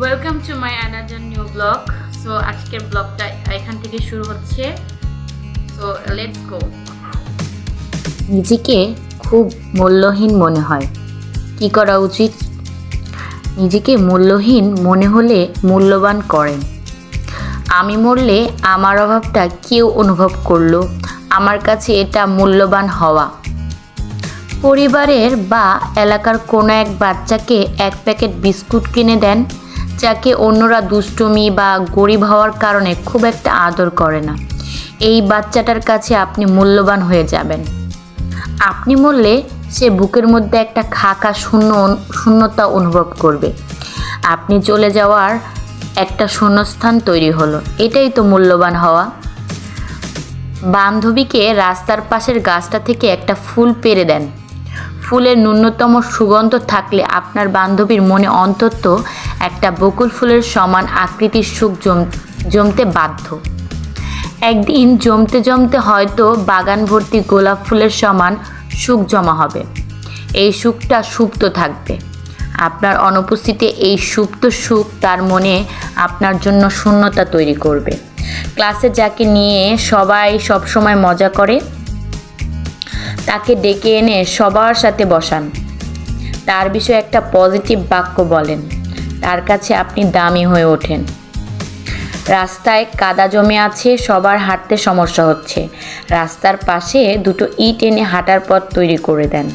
Welcome to my another new blog so আজকের ব্লগটা এখান থেকে শুরু হচ্ছে। সো লেটস গো নিজেকে খুব মূল্যহীন মনে হয়। কি করা উচিত? নিজেকে মূল্যহীন মনে হলে মূল্যবান করেন। আমি মরলে আমার অভাবটা কেউ অনুভব করল। আমার কাছে এটা মূল্যবান হওয়া। পরিবারের বা এলাকার কোনো এক বাচ্চাকে এক প্যাকেট বিস্কুট কিনে দেন। যাকে অন্যরা দুষ্টুমি বা গরিব হওয়ার কারণে খুব একটা আদর করে না। এই বাচ্চাটার কাছে আপনি মূল্যবান হয়ে যাবেন। আপনি বললে সে বুকের মধ্যে একটা খাকা শূন্য শূন্যতা অনুভব করবে। আপনি চলে যাওয়ার একটা শূন্যস্থান তৈরি হলো। এটাই তো মূল্যবান হওয়া। বান্ধবীকে রাস্তার পাশের গাছটা থেকে একটা ফুল পেরে দেন। ফুলের ন্যূনতম সুগন্ধ থাকলে আপনার বান্ধবীর মনে অন্তত একটা বকুল ফুলের সমান আকৃতির সুখ জম, জমতে বাধ্য। একদিন জমতে জমতে হয়তো বাগান ভর্তি গোলাপ ফুলের সমান সুখ জমা হবে। এই সুখটা সুপ্ত থাকবে। আপনার অনুপস্থিতিতে এই সুপ্ত সুখ তার মনে আপনার জন্য শূন্যতা তৈরি করবে। ক্লাসে যাকে নিয়ে সবাই সবসময় মজা করে তাকে ডেকে এনে সবার সাথে বসান। তার বিষয়ে একটা পজিটিভ বাক্য বলেন। তার কাছে আপনি দামি হয়ে ওঠেন। রাস্তায় কাদা জমে আছে, সবার হাঁটতে সমস্যা হচ্ছে। রাস্তার পাশে দুটো ইট এনে হাঁটার পথ তৈরি করে দেন।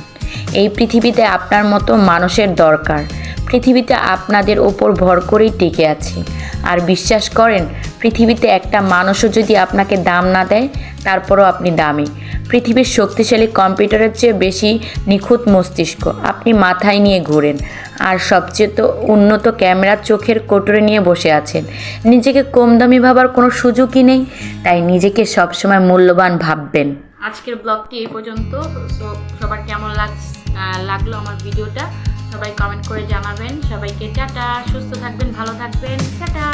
এই পৃথিবীতে আপনার মতো মানুষের দরকার। পৃথিবীতে আপনাদের ওপর ভর করেই টিকে আছে। আর বিশ্বাস করেন, পৃথিবীতে একটা মানুষও যদি আপনাকে দাম না দেয়, তারপরও আপনি দামি। পৃথিবীর শক্তিশালী কম্পিউটারের চেয়ে বেশি নিখুঁত মস্তিষ্ক। আপনি মাথায় নিয়ে ঘুরেন। আর সবচেয়ে তো উন্নত ক্যামেরার চোখের কোটরে নিয়ে বসে আছেন। নিজেকে কম দামি ভাবার কোনো সুযোগই নেই। তাই নিজেকে সবসময় মূল্যবান ভাববেন। আজকের ব্লগটি এই পর্যন্ত। সবার কেমন লাগ লাগল আমার ভিডিওটা? সবাই কমেন্ট করে জানাবেন। সবাইকে টাটা সুস্থ থাকবেন ভালো থাকবেন। টাটা!